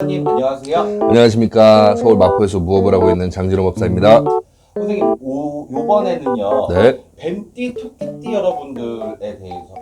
선생님 안녕하세요. 안녕하십니까 서울 마포에서 무업을 하고 있는 장진호 법사입니다. 선생님 오, 요번에는요 네, 뱀띠, 토끼띠 여러분들에 대해서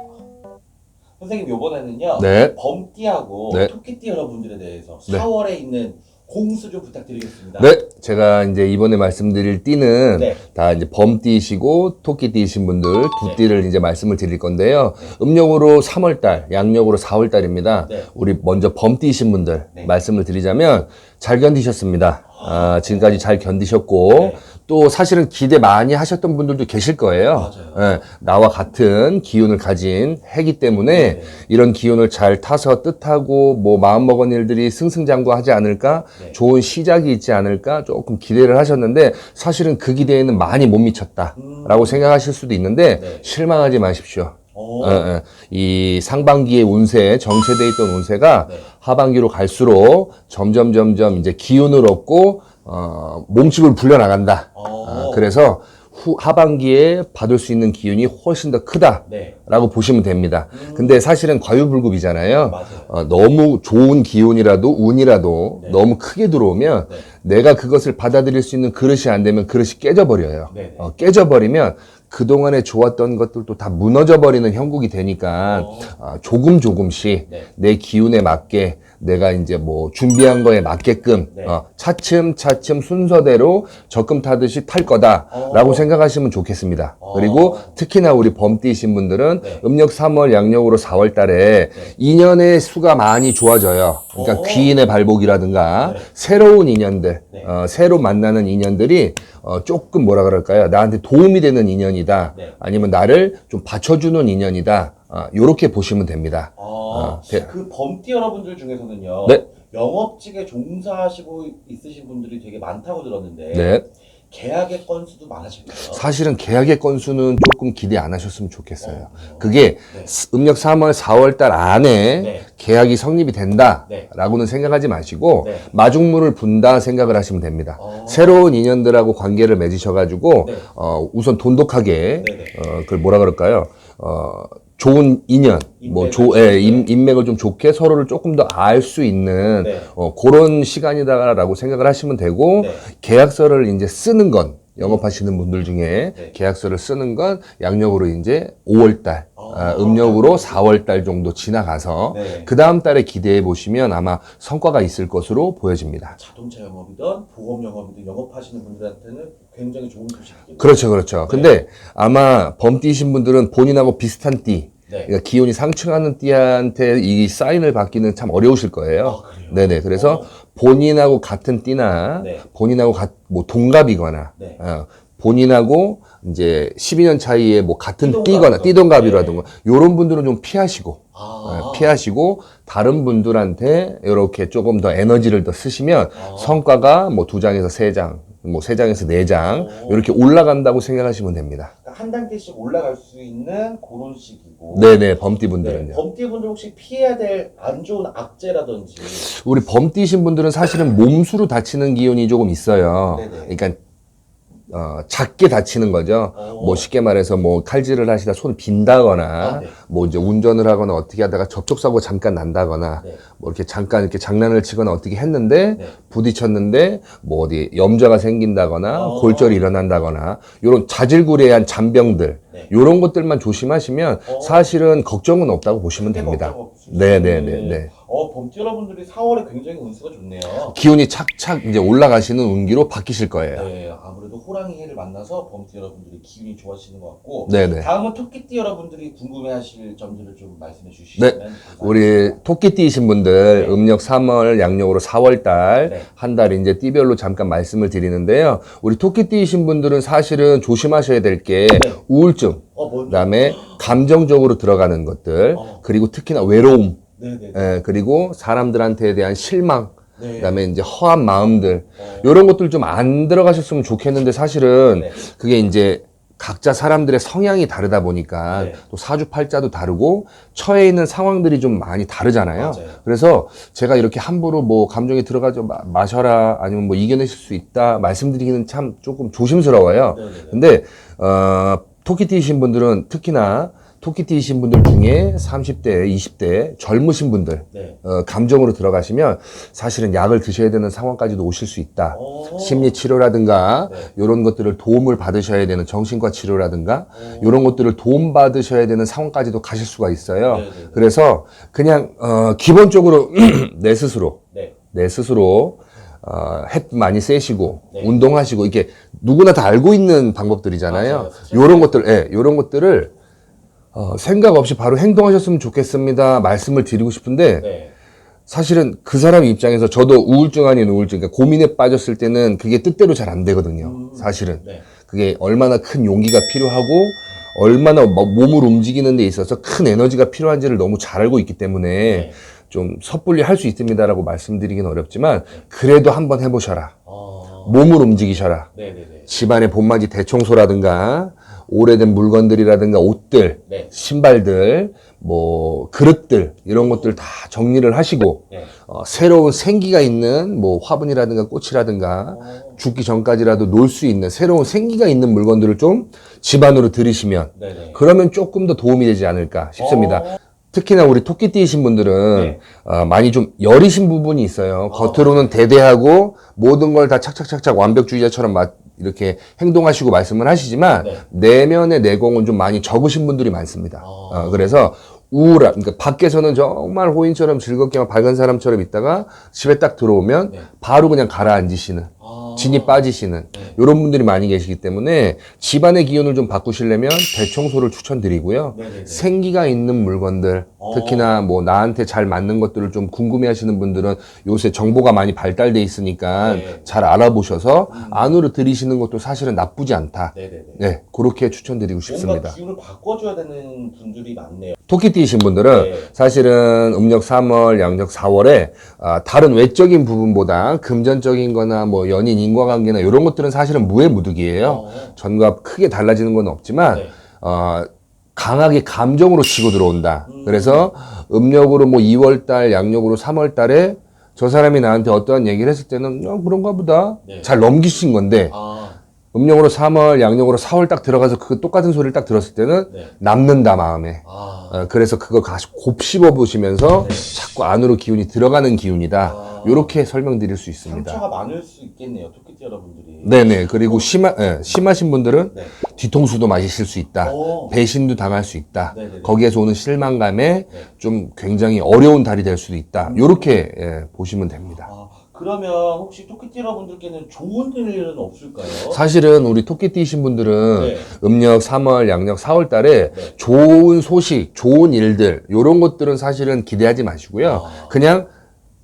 선생님 요번에는요 네. 범띠하고 네. 토끼띠 여러분들에 대해서 네. 4월에 있는 공수 좀 부탁드리겠습니다. 네, 제가 이제 이번에 말씀드릴 띠는 네. 다 이제 범띠이시고 토끼띠이신 분들 두 네. 띠를 이제 말씀을 드릴 건데요. 음력으로 3월달, 양력으로 4월달입니다. 네. 우리 먼저 범띠이신 분들 네. 말씀을 드리자면 잘 견디셨습니다. 아, 지금까지 잘 견디셨고 네. 또 사실은 기대 많이 하셨던 분들도 계실 거예요. 예, 나와 같은 기운을 가진 해기 때문에 네. 이런 기운을 잘 타서 뜻하고 뭐 마음먹은 일들이 승승장구하지 않을까 네. 좋은 시작이 있지 않을까 조금 기대를 하셨는데 사실은 그 기대에는 많이 못 미쳤다라고 생각하실 수도 있는데 음. 네. 실망하지 마십시오. 오, 어, 어. 이 상반기의 운세, 정체돼 있던 운세가 네. 하반기로 갈수록 점점 점점 이제 기운을 얻고 어, 몸집을 불려나간다. 어. 어, 그래서 후, 하반기에 받을 수 있는 기운이 훨씬 더 크다. 네. 라고 보시면 됩니다. 근데 사실은 과유불급이잖아요. 맞아요. 어, 너무 좋은 기운이라도 운이라도 네. 너무 크게 들어오면 네. 내가 그것을 받아들일 수 있는 그릇이 안 되면 그릇이 깨져버려요. 네, 네. 어, 깨져버리면 그동안에 좋았던 것들도 다 무너져버리는 형국이 되니까 어. 어, 조금 조금씩 네. 내 기운에 맞게 내가 이제 뭐 준비한 거에 맞게끔 네. 어, 차츰 차츰 순서대로 적금 타듯이 탈 거다라고 어. 생각하시면 좋겠습니다. 어. 그리고 특히나 우리 범띠이신 분들은 네. 음력 3월 양력으로 4월 달에 인연의 수가 많이 좋아져요. 그러니까 어. 귀인의 발복이라든가 네. 새로운 인연들, 네. 어, 새로 만나는 인연들이 어, 조금 뭐라 그럴까요? 나한테 도움이 되는 인연이다. 네. 아니면 나를 좀 받쳐주는 인연이다. 어, 이렇게 보시면 됩니다. 아, 어, 네. 그 범띠 여러분들 중에서는요. 네. 영업직에 종사하시고 있으신 분들이 되게 많다고 들었는데 네. 계약의 건수도 많아질까요? 사실은 계약의 건수는 조금 기대 안 하셨으면 좋겠어요. 어. 그게 네. 스- 음력 3월, 4월 달 안에 네. 계약이 성립이 네. 된다라고는 생각하지 마시고 네. 마중물을 분다 생각을 하시면 됩니다. 어. 새로운 인연들하고 관계를 맺으셔가지고 네. 어, 우선 돈독하게 네, 네. 어, 그걸 뭐라 그럴까요? 어, 좋은 인연, 뭐 조, 예, 인, 인맥을 좀 좋게 서로를 조금 더 알 수 있는 네. 어, 그런 시간이다라고 생각을 하시면 되고 네. 계약서를 이제 쓰는 건 영업하시는 분들 중에 네. 계약서를 쓰는 건 양력으로 이제 5월달, 아. 음력으로 4월달 정도 지나가서 네. 그 다음 달에 기대해 보시면 아마 성과가 있을 것으로 보여집니다. 자동차 영업이든 보험 영업이든 영업하시는 분들한테는 굉장히 좋은 소식이겠네요. 그렇죠, 그렇죠. 근데 아마 범띠신 분들은 본인하고 비슷한 띠, 네. 그러니까 기운이 상충하는 띠한테 이 사인을 받기는 참 어려우실 거예요. 아? 네네. 그래서 어. 본인하고 같은 띠나 네. 본인하고 같, 뭐 동갑이거나 네. 어, 본인하고 이제 12년 차이에 뭐 같은 띠동갑. 띠거나 띠동갑이라든가 이런 분들은 좀 피하시고 아, 어, 피하시고 다른 분들한테 이렇게 조금 더 에너지를 더 쓰시면 아. 성과가 뭐 두 장에서 세 장, 뭐 세 장에서 네장 오. 이렇게 올라간다고 생각하시면 됩니다. 한 단계씩 올라갈 수 있는 그런 시기고. 네네 범띠 네. 분들은요. 범띠 분들 혹시 피해야 될 안 좋은 악재라든지. 우리 범띠신 분들은 사실은 몸수로 다치는 기운이 조금 있어요. 네네. 그러니까 어, 작게 다치는 거죠. 어. 뭐 쉽게 말해서 뭐 칼질을 하시다 손을 빈다거나 아, 네. 뭐 이제 운전을 하거나 어떻게 하다가 접촉 사고 잠깐 난다거나 네. 뭐 이렇게 잠깐 이렇게 장난을 치거나 어떻게 했는데 네. 부딪혔는데 뭐 어디 염좌가 생긴다거나 어. 골절이 일어난다거나 요런 자질구레한 잔병들 네. 요런 것들만 조심하시면 어. 사실은 걱정은 없다고 보시면 크게 됩니다. 걱정 없이. 네네네 네. 어, 범띠 여러분들이 4월에 굉장히 운수가 좋네요. 기운이 착착 이제 올라가시는 운기로 바뀌실 거예요. 네, 아무래도 호랑이 해를 만나서 범띠 여러분들이 기운이 좋아지는 것 같고. 네네. 다음은 토끼띠 여러분들이 궁금해하실 점들을 좀 말씀해 주시면 네. 감사하겠습니다. 우리 토끼띠이신 분들 네. 음력 3월 양력으로 4월 달 네. 한달 이제 띠별로 잠깐 말씀을 드리는데요. 우리 토끼띠이신 분들은 사실은 조심하셔야 될게 네. 우울증, 어, 뭐, 그다음에 감정적으로 들어가는 것들, 어. 그리고 특히나 외로움, 네네. 예, 그리고 사람들한테 대한 실망, 네. 그다음에 이제 허한 마음들 어. 이런 것들 좀 안 들어가셨으면 좋겠는데 사실은 네. 그게 이제 각자 사람들의 성향이 다르다 보니까 네. 또 사주팔자도 다르고 처해 있는 상황들이 좀 많이 다르잖아요. 맞아요. 그래서 제가 이렇게 함부로 뭐 감정이 들어가죠 마, 마셔라 아니면 뭐 이겨내실 수 있다 말씀드리기는 참 조금 조심스러워요. 네네네. 근데 어 토끼띠이신 분들은 특히나 토끼띠이신 분들 중에 30대, 20대 젊으신 분들 네. 어, 감정으로 들어가시면 사실은 약을 드셔야 되는 상황까지도 오실 수 있다. 어. 심리 치료라든가 네. 이런 것들을 도움을 받으셔야 되는 정신과 치료라든가 어. 이런 것들을 도움 받으셔야 되는 상황까지도 가실 수가 있어요. 네, 네, 네. 그래서 그냥 어, 기본적으로 내 스스로 네. 내 스스로 어, 햇 많이 쐬시고 네. 운동하시고 이게 누구나 다 알고 있는 방법들이잖아요. 요런 것들, 예, 요런 것들을 어, 생각 없이 바로 행동하셨으면 좋겠습니다. 말씀을 드리고 싶은데 네. 사실은 그 사람 입장에서 저도 우울증 아닌 우울증, 그러니까 고민에 빠졌을 때는 그게 뜻대로 잘 안 되거든요. 음. 사실은 네. 그게 얼마나 큰 용기가 필요하고 얼마나 뭐 몸을 움직이는 데 있어서 큰 에너지가 필요한지를 너무 잘 알고 있기 때문에 네. 좀 섣불리 할 수 있습니다라고 말씀드리긴 어렵지만 그래도 한번 해보셔라. 어. 몸을 움직이셔라. 네네네. 집안의 봄맞이 대청소라든가 오래된 물건들이라든가 옷들, 네. 신발들, 뭐 그릇들 이런 것들 다 정리를 하시고 네. 어, 새로운 생기가 있는 뭐 화분이라든가 꽃이라든가 어. 죽기 전까지라도 놀 수 있는 새로운 생기가 있는 물건들을 좀 집안으로 들이시면 네네. 그러면 조금 더 도움이 되지 않을까 싶습니다. 어. 특히나 우리 토끼띠이신 분들은 네. 어, 많이 좀 여리신 부분이 있어요. 겉으로는 대대하고 모든 걸 다 착착착착 완벽주의자처럼 막 이렇게 행동하시고 말씀을 하시지만 네. 내면의 내공은 좀 많이 적으신 분들이 많습니다. 아. 어, 그래서 우울함, 그러니까 밖에서는 정말 호인처럼 즐겁게 막 밝은 사람처럼 있다가 집에 딱 들어오면 네. 바로 그냥 가라앉으시는 아. 진이 빠지시는 네. 이런 분들이 많이 계시기 때문에 집안의 기운을 좀 바꾸시려면 대청소를 추천드리고요. 네네네. 생기가 있는 물건들, 어. 특히나 뭐 나한테 잘 맞는 것들을 좀 궁금해 하시는 분들은 요새 정보가 많이 발달돼 있으니까 네. 잘 알아보셔서 안으로 들이시는 것도 사실은 나쁘지 않다. 네네네. 네, 그렇게 추천드리고 뭔가 싶습니다. 기운을 바꿔줘야 되는 분들이 많네요. 토끼띠이신 분들은 네. 사실은 음력 3월, 양력 4월에 아, 다른 외적인 부분보다 금전적인 거나 뭐 연인 인과관계나 이런 것들은 사실은 무해무득이에요. 어. 전과 크게 달라지는 건 없지만 네. 어, 강하게 감정으로 치고 들어온다. 음. 그래서 음력으로 뭐 2월 달, 양력으로 3월 달에 저 사람이 나한테 어떠한 얘기를 했을 때는 어, 그런가 보다 네. 잘 넘기신 건데 아. 음력으로 3월, 양력으로 4월 딱 들어가서 그 똑같은 소리를 딱 들었을 때는 네. 남는다 마음에. 아. 어, 그래서 그걸 다시 곱씹어 보시면서 네. 자꾸 안으로 기운이 들어가는 기운이다. 아. 이렇게 설명드릴 수 있습니다. 상처가 많을 수 있겠네요. 토끼띠 여러분들이. 네네. 그리고 심하, 예, 심하신 분들은 네. 뒤통수도 맞으실 수 있다. 오. 배신도 당할 수 있다. 네네네. 거기에서 오는 실망감에 네. 좀 굉장히 어려운 달이 될 수도 있다. 이렇게 예, 보시면 됩니다. 아, 그러면 혹시 토끼띠 여러분들께는 좋은 일은 없을까요? 사실은 우리 토끼띠이신 분들은 네. 음력 3월, 양력 4월 달에 네. 좋은 소식, 좋은 일들, 요런 것들은 사실은 기대하지 마시고요. 아. 그냥,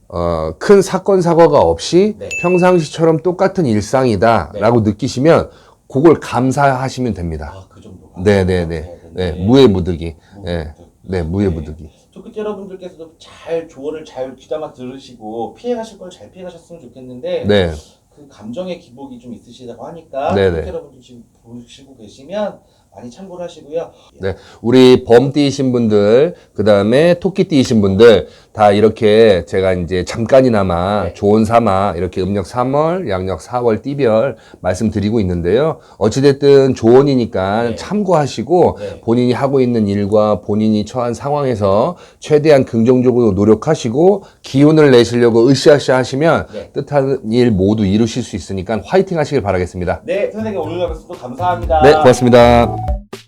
어, 큰 사건, 사고가 없이 네. 평상시처럼 똑같은 일상이다 네. 라고 느끼시면 그걸 감사하시면 됩니다. 아, 그 정도가. 네네 네. 네, 무해 무득이. 네, 네, 무해무득이. 토끼띠 여러분들께서도 잘 조언을 잘 귀담아 들으시고 피해 가실 걸 잘 피해 가셨으면 좋겠는데 네. 그 감정의 기복이 좀 있으시다고 하니까 네네. 여러분들 지금 보시고 계시면 많이 참고를 하시고요. 네, 우리 범띠이신 분들, 그 다음에 토끼띠이신 분들, 다 이렇게 제가 이제 잠깐이나마 네. 조언 삼아 이렇게 음력 3월, 양력 4월 띠별 말씀드리고 있는데요. 어찌됐든 조언이니까 네. 참고하시고 네. 본인이 하고 있는 일과 본인이 처한 상황에서 최대한 긍정적으로 노력하시고 기운을 내시려고 으쌰으쌰 하시면 네. 뜻하는 일 모두 이루실 수 있으니까 화이팅 하시길 바라겠습니다. 네, 선생님 오늘 말씀도 감사합니다. 네, 고맙습니다. Bye.